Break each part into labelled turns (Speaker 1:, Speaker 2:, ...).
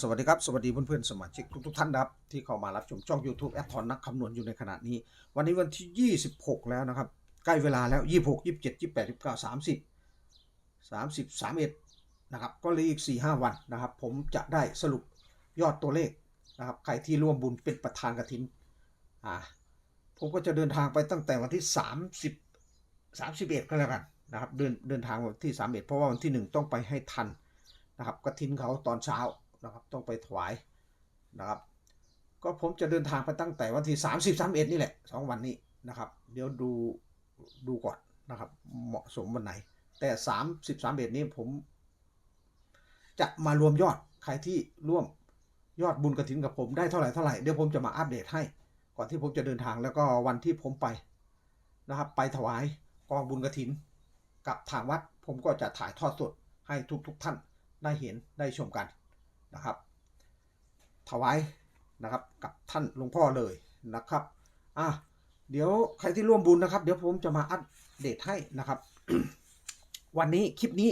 Speaker 1: สวัสดีครับ สวัสดีเพื่อนๆสมาชิกทุกๆท่านครับ ที่เข้ามารับชมช่อง YouTube แอดทอนนักคำนวณอยู่ในขณะนี้ วันนี้วันที่ 26 แล้วนะครับ ใกล้เวลาแล้ว 26 27 28 29 30 30 31นะครับก็เหลืออีก 4-5 วันนะครับ ผมจะได้สรุปยอดตัวเลขนะครับใครที่ร่วมบุญเป็นประธานกฐินอ่าผมก็จะเดินทางไปตั้งแต่วันที่ 30 31 ก็แล้วกันนะครับเดินเดินทางวันที่ 31 เพราะว่าวันที่ 1 ต้องไปให้ทันนะครับกฐินเขาตอนเช้า นะครับ ต้องไปถวายนะครับ ก็ผมจะเดินทางไปตั้งแต่วันที่ 30 31 นี่แหละสองวันนี้นะครับ เดี๋ยวดูดูก่อนนะครับ เหมาะสมวันไหน แต่ 30 31 นี้ผม จะมารวมยอดใครที่ร่วมยอดบุญกระถินกับผมได้เท่าไหร่เท่าไหร่เดี๋ยวผมจะมาอัปเดตให้ ก่อนที่ผมจะเดินทางแล้วก็วันที่ผมไปนะครับ ไปถวายกองบุญกระถิน กับทางวัดผมก็จะถ่ายทอดสดให้ทุกทุกท่านได้เห็นได้ชมกัน นะครับถวายนะครับกับท่านหลวงพ่อเลยนะครับอะเดี๋ยวใครที่ร่วมบุญนะครับ เดี๋ยวผมจะมาอัปเดตให้นะครับ วันนี้คลิปนี้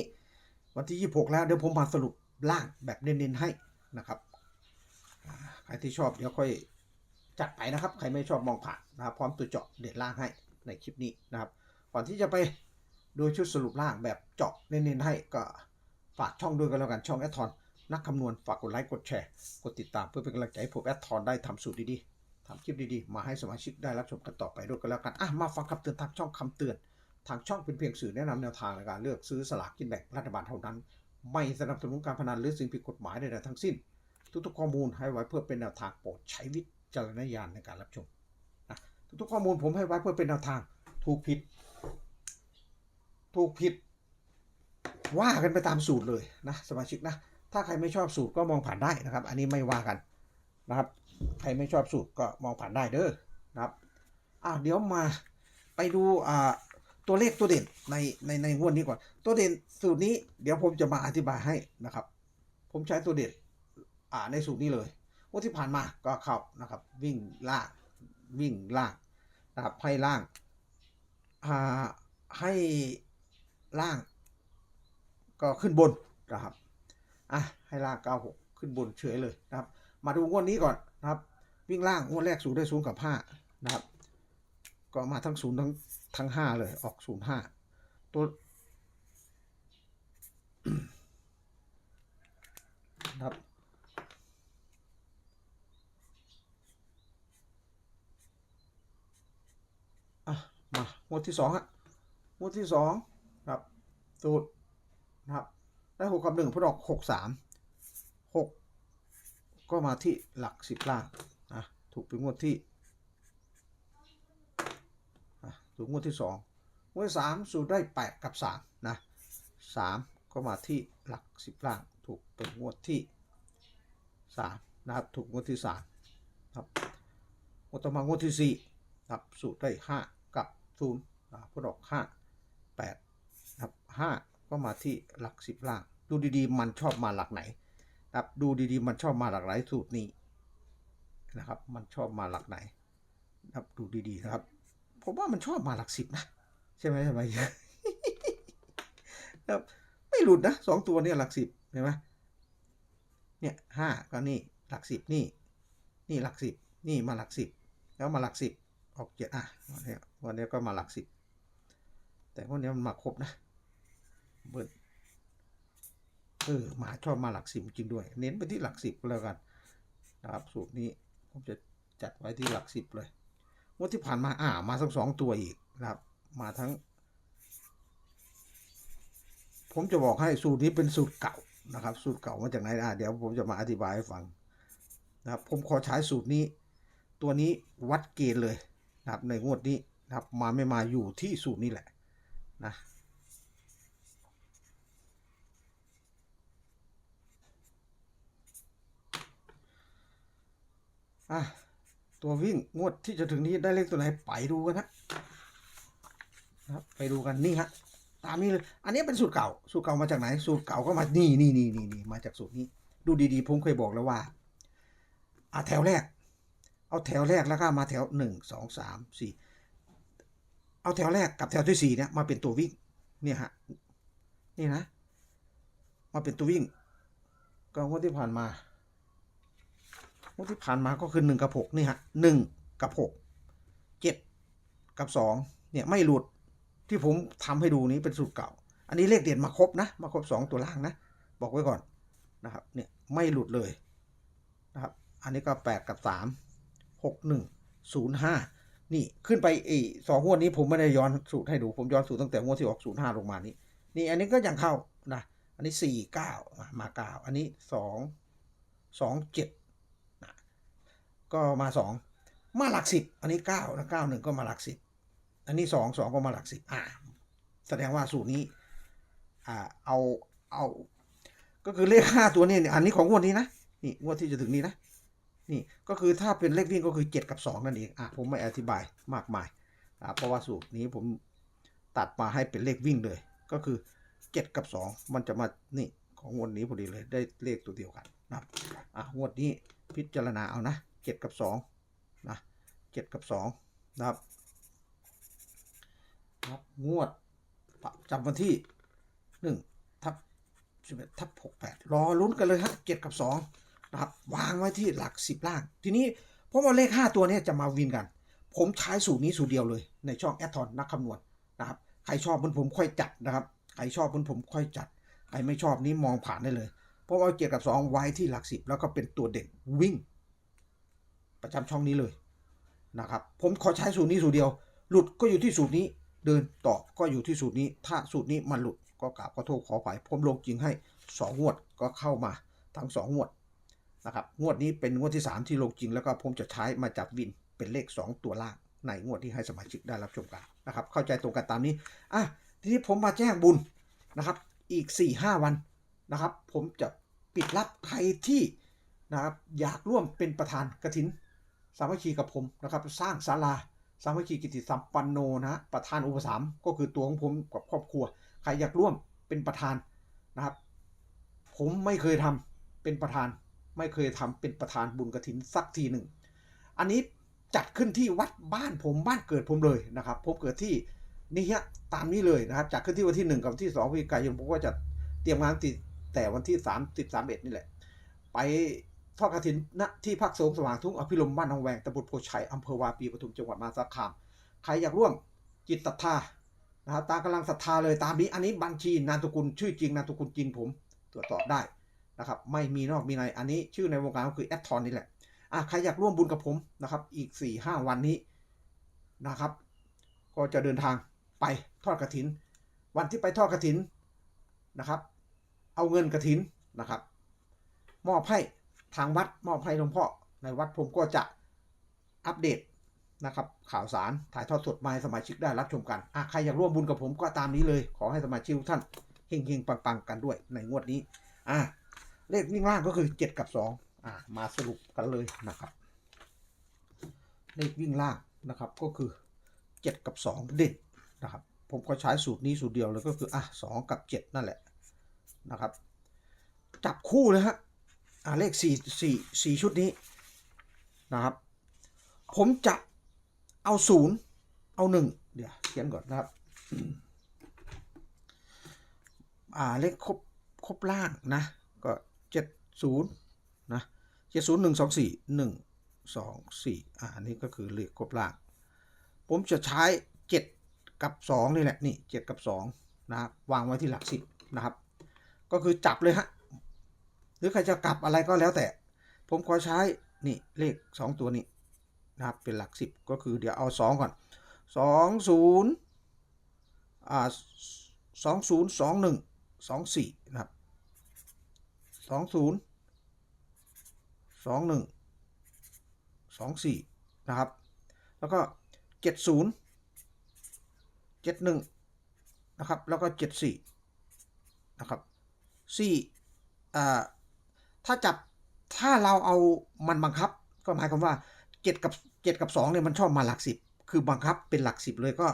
Speaker 1: วันที่ 26 แล้วเดี๋ยวผมมาสรุปล่างแบบเน้นๆให้นะครับใครที่ชอบเดี๋ยวค่อยจัดไปนะครับ ใครไม่ชอบมองผ่านนะครับพร้อมตัวเจาะเด็ดล่างให้ในคลิปนี้นะครับ ก่อนที่จะไปดูชุดสรุปล่างแบบเจาะเน้นๆให้ก็ฝากช่องด้วยกันแล้วกันช่องแอทอน นักคำนวณฝากกดไลค์กดแชร์ กดติดตามเพื่อเป็นกำลังใจให้ผมแอดทอนได้ทำสูตรดีๆทำคลิปดีๆ มาให้สมาชิกได้รับชมกันต่อไปด้วยกันแล้วกันอะมาฟังคำเตือนทางช่องคำเตือน ทางช่องเป็นเพียงสื่อแนะนำแนวทางในการเลือกซื้อสลากกินแบ่งรัฐบาลเท่านั้น ไม่สนับสนุนการพนันหรือสิ่งผิดกฎหมายใดๆทั้งสิ้น ทุกๆข้อมูลให้ไว้เพื่อเป็นแนวทางโปรดใช้วิจารณญาณในการรับชมนะทุกๆข้อมูลผมให้ไว้เพื่อเป็นแนวทางถูกผิด ถูกผิดว่ากันไปตามสูตรเลยนะสมาชิกนะ ถ้าใครไม่ชอบสูตรก็มองผ่านได้นะครับ อันนี้ไม่ว่ากันนะครับ ใครไม่ชอบสูตรก็มองผ่านได้เด้อนะครับอะเดี๋ยวมาไปดูอ่าตัวเลขตัวเด่นในในในงวดนี้ก่อน ตัวเด่นสูตรนี้เดี๋ยวผมจะมาอธิบายให้นะครับ ผมใช้ตัวเด่นอ่าในสูตรนี้เลยงวดที่ผ่านมาก็เข้านะครับ วิ่งล่างวิ่งล่างนะครับให้ล่างอ่าให้ล่าง ก็ขึ้นบนนะครับ อะให้ล่าง 96 ขึ้นบนเฉยเลยนะครับ มาดูงวดนี้ก่อนนะครับ วิ่งล่างงวดแรกศูนย์ได้ศูนย์กับ5นะครับ ก็มาทั้งศูนย์ทั้งทั้ง5เลยออกศูนย์ห้าตัวนะครับอะมางวดที่สองฮะงวดที่สองนะครับสูตรนะครับ ได้หกกับหนึ่งพอดอกหกสามหกก็มาที่หลักสิบล่างนะถูกเป็นงวดที่ถูกงวดที่สองงวดสามสูตรได้แปดกับสามนะสามก็มาที่หลักสิบล่าง ถูกเป็นงวดที่สามนะครับถูกงวดที่สามครับงวดต่อมางวดที่สี่ครับสูตรได้ห้ากับศูนย์นะพอดอกห้าแปดครับห้า ก็มาที่หลักสิบล่าง ดูดีๆ มันชอบมาหลักไหนครับดูดีๆ มันชอบมาหลักไหนสูตรนี้นะครับ มันชอบมาหลักไหนครับดูดีๆนะครับผมว่ามันชอบมาหลักสิบนะใช่ไหมใช่ไหมครับไม่หลุดนะสองตัวเนี่ยหลักสิบเห็นไหมเนี่ยห้าก็นี่หลักสิบนี่นี่หลักสิบนี่มาหลักสิบแล้วมาหลักสิบออกเจ็ดอะวันนี้วันนี้ก็มาหลักสิบแต่วันนี้มันมาครบนะ เบิดเออหมาชอบมาหลักสิบจริงด้วย เน้นไปที่หลักสิบก็แล้วกันนะครับสูตรนี้ผมจะจัดไว้ที่หลักสิบเลยงวดที่ผ่านมาอ่ามาทั้งสองตัวอีกนะครับ มาทั้ง ผมจะบอกให้สูตรนี้เป็นสูตรเก่านะครับ สูตรเก่ามาจากไหนอะเดี๋ยวผมจะมาอธิบายให้ฟังนะครับ ผมขอใช้สูตรนี้ ตัวนี้วัดเกณฑ์เลยนะครับในงวดนี้นะครับ มาไม่มาอยู่ที่สูตรนี้แหละนะ อะตัววิ่งงวดที่จะถึงนี้ได้เลขตัวไหนไปดูกันนะครับไปดูกันนี่ฮะตามนี้เลย อันนี้เป็นสูตรเก่า สูตรเก่ามาจากไหน สูตรเก่าก็มานี่นี่นี่นี่นี่มาจากสูตรนี้ ดูดีๆ ผมเคยบอกแล้วว่าอะแถวแรก เอาแถวแรกแล้วก็มาแถวหนึ่งสองสามสี่เอาแถวแรกกับแถวที่สี่เนี่ยมาเป็นตัววิ่ง เนี่ยฮะ นี่นะ มาเป็นตัววิ่งก็งวดที่ผ่านมา งวดที่ผ่านมาก็คือหนึ่งกับหกนี่ฮะหนึ่งกับหกเจ็ดกับสองเนี่ยไม่หลุดที่ผมทำให้ดูนี้เป็นสูตรเก่า อันนี้เลขเด่นมาครบนะ มาครบสองตัวล่างนะ บอกไว้ก่อนนะครับเนี่ยไม่หลุดเลยนะครับอันนี้ก็แปดกับสามหกหนึ่งศูนย์ห้านี่ขึ้นไปอีสองงวดนี้ผมไม่ได้ย้อนสูตรให้ดู ผมย้อนสูตรตั้งแต่งวดที่ออกศูนย์ห้าลงมานี้ นี่อันนี้ก็ยังเข้านะอันนี้สี่เก้ามาเก้าอันนี้สองสองเจ็ด ก็มาสองมาหลักสิบอันนี้เก้านะเก้าหนึ่งก็มาหลักสิบอันนี้สองสองก็มาหลักสิบอ่า แสดงว่าสูตรนี้ อ่า เอา เอา ก็คือเลขห้าตัวนี้ อันนี้ของงวดนี้นะ นี่งวดที่จะถึงนี้นะ นี่ ก็คือถ้าเป็นเลขวิ่งก็คือเจ็ดกับสองนั่นเอง อะ ผมไม่อธิบายมากมาย อ่าเพราะว่าสูตรนี้ผมตัดมาให้เป็นเลขวิ่งเลย ก็คือเจ็ดกับสองมันจะมา นี่ ของงวดนี้พอดีเลย ได้เลขตัวเดียวกันนะครับอะงวดนี้พิจารณาเอานะ เจ็ดกับสองนะเจ็ดกับสองนะครับนะครับ งวดประจำวันที่หนึ่งทับสิบเอ็ดทับหกแปดรอลุ้นกันเลยฮะเจ็ดกับสองนะครับ วางไว้ที่หลักสิบล่าง ทีนี้เพราะว่าเลข 5 ตัวนี้จะมาวินกัน ผมใช้สูตรนี้สูตรเดียวเลย ในช่องแอดทอนนักคำนวณนะครับ ใครชอบเหมันผมค่อยจัดนะครับ ใครชอบเหมันผมค่อยจัด ใครไม่ชอบนี้มองผ่านได้เลย เพราะว่าเกียร์กับ 2 ไว้ที่หลักสิบแล้วก็เป็นตัวเด่นวิ่ง ประจำช่องนี้เลยนะครับ ผมขอใช้สูตรนี้สูตรเดียว หลุดก็อยู่ที่สูตรนี้ เดินต่อก็อยู่ที่สูตรนี้ ถ้าสูตรนี้มันหลุดก็กราบขอโทษขออภัยผมลงจริงให้สองงวดก็เข้ามาทั้งสองงวดนะครับงวดนี้เป็นงวดที่ 3 ที่ลงจริงแล้วก็ผมจะใช้มาจับวินเป็นเลข 2 ตัวล่างในงวดที่ให้สมาชิกได้รับชมกันนะครับ เข้าใจตรงกันตามนี้อะทีนี้ผมมาแจ้งบุญนะครับ อีก 4-5 วันนะครับ ผมจะปิดรับใครที่นะครับอยากร่วมเป็นประธานกฐิน สามัคคีกับผมนะครับสร้างศาลาสามัคคีกิติสัมปันโนนะประธานอุปถัมก็คือตัวของผมกับครอบครัว ใครอยากร่วมเป็นประธานนะครับ ผมไม่เคยทำเป็นประธาน ไม่เคยทำเป็นประธานบุญกระถินสักทีหนึ่ง อันนี้จัดขึ้นที่วัดบ้านผมบ้านเกิดผมเลยนะครับ ผมเกิดที่นี่ฮะตามนี้เลยนะครับจัดขึ้นที่วันที่หนึ่งกับวันที่สองพฤศจิกายนผมก็จะเตรียมงานติดแต่วันที่สามสิบสามเอ็ดนี่แหละ ไป ทอดกระถินณที่พักสงฆ์สว่างทุ่งอภิรมย์บ้านนองแวงตำบลโพชัยอำเภอวาปีปทุมจังหวัดมหาสารคาม ใครอยากร่วมจิตศรัทธานะครับตามกำลังศรัทธาเลยตามนี้อันนี้บัญชีนามสกุลชื่อจริงนามสกุลจริงผมตรวจสอบได้นะครับ ไม่มีนอกมีในอันนี้ชื่อในวงการก็คือแอดทอนนี่แหละอะใครอยากร่วมบุญกับผมนะครับ อีก4ี่ห้าวันนี้นะครับ ก็จะเดินทางไปทอดกระถิน วันที่ไปทอดกระถินนะครับ เอาเงินกระถินนะครับ มอบให้ ทางวัดมอบให้หลวงพ่อในวัดผมก็จะอัปเดตนะครับข่าวสารถ่ายทอดสดมาให้สมาชิกได้รับชมกันอะใครอยากร่วมบุญกับผมก็ตามนี้เลย ขอให้สมาชิกทุกท่านเฮงๆปังๆกันด้วยในงวดนี้อะเลขวิ่งล่างก็คือ 7 กับ 2 อ่ามาสรุปกันเลยนะครับ เลขวิ่งล่างนะครับก็คือ 7 กับ 2 เด่นนะครับ ผมก็ใช้สูตรนี้สูตรเดียวเลยก็คืออะ2กับ 7 นั่นแหละนะครับ จับคู่เลยฮะ อ่าเลข4 4 4ชุดนี้นะครับ ผมจะเอา0เอา1เดี๋ยวเขียนก่อนนะครับ อ่าเลขครบครบล่างนะ ก็เจ็ดศูนย์นะเจ็ดศูนย์หนึ่งสองสี่หนึ่งสองสี่อ่าอันนี้ก็คือเลขครบล่าง ผมจะใช้เจ็ดกับสองนี่แหละนี่เจ็ดกับสองนะครับวางไว้ที่หลักสิบนะครับ ก็คือจับเลยฮะ รือใครจะกลับอะไรก็แล้วแต่ ผมขอใช้นี่เลขสองตัวนี้นะครับเป็นหลักสิบก็คือเดี๋ยวเอาสองก่อนสองศูนย์อ่าสองศูนย์สองหนึ่งสองสี่นะครับสองศูนย์สองหนึ่งสองสี่นะครับ แล้วก็เจ็ดศูนย์เจ็ดหนึ่งนะครับ แล้วก็เจ็ดสี่นะครับสี่อ่า ถ้าจับถ้าเราเอามันบังคับ ก็หมายความว่าเจ็ดกับเจ็ดกับสองเนี่ยมันชอบมาหลักสิบคือบังคับเป็นหลักสิบเลยก็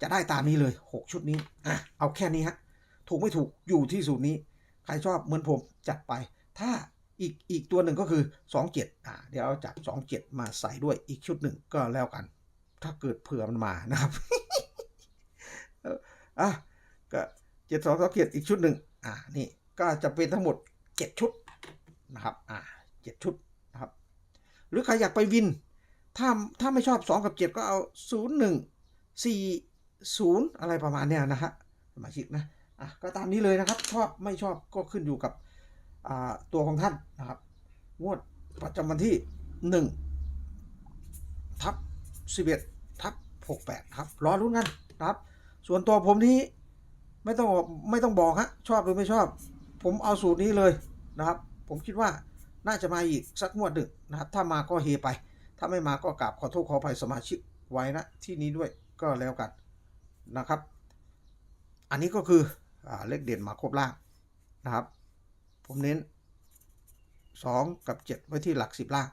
Speaker 1: จะได้ตามนี้เลยหกชุดนี้อะเอาแค่นี้ฮะถูกไม่ถูกอยู่ที่สูตรนี้ ใครชอบเหมือนผมจัดไป ถ้าอีกอีกตัวหนึ่งก็คือ 27อ่าเดี๋ยวเอาจาก27 มาใส่ด้วยอีกชุดหนึ่งก็แล้วกัน ถ้าเกิดเผื่อมันมานะครับอออะก็เจ็ดสองสองเจ็ดอีกชุดหนึ่งอ่านี่ก็จะเป็นทั้งหมด 7 ชุด นะครับ อ่าเจ็ดชุดนะครับ หรือใครอยากไปวิน ถ้าถ้าไม่ชอบ 2 กับ 7 ก็เอา 0 1 4 0 อะไรประมาณเนี้ยนะฮะสมาชิกนะอะก็ตามนี้เลยนะครับ ชอบไม่ชอบก็ขึ้นอยู่กับอ่าตัวของท่านนะครับ งวดประจำวันที่ 1 ทับ 11 ทับ 68 ครับ รอรุ้นกันนะครับ ส่วนตัวผมนี้ไม่ต้องไม่ต้องบอกฮะชอบหรือไม่ชอบ ผมเอาสูตรนี้เลยนะครับ ผมคิดว่าน่าจะมาอีกสักงวดหนึ่งนะครับ ถ้ามาก็เฮไป ถ้าไม่มาก็กราบขอโทษขออภัยสมาชิกไว้นะที่นี้ด้วยก็แล้วกันนะครับ อันนี้ก็คืออเลขเด่นมาครบล่างนะครับ ผมเน้น 2 กับ 7 ไว้ที่หลัก 10 ล่าง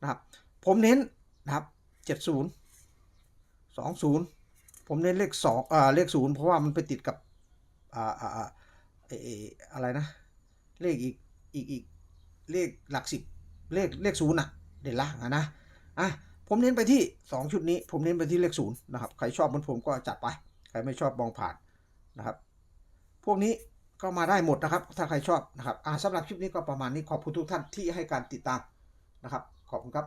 Speaker 1: นะครับ ผมเน้นนะครับ70 20 ผมเน้นเลข2อ่าเลข 0 เพราะว่ามันไปติดกับอ่าอ่าอ่าเอ่อเอ่ออะไรนะ เลขอีกอีกอีก เลขหลักสิบเลขเลขศูนย์อะ เด่นล่างอะนะอะผมเน้นไปที่ 2 ชุดนี้ ผมเน้นไปที่เลขศูนย์นะครับใครชอบเหมือนผมก็จัดไป ใครไม่ชอบมองผ่านนะครับ พวกนี้ก็มาได้หมดนะครับ ถ้าใครชอบนะครับอ่าสำหรับคลิปนี้ก็ประมาณนี้ขอบคุณทุกท่านที่ให้การติดตามนะครับ ขอบคุณครับ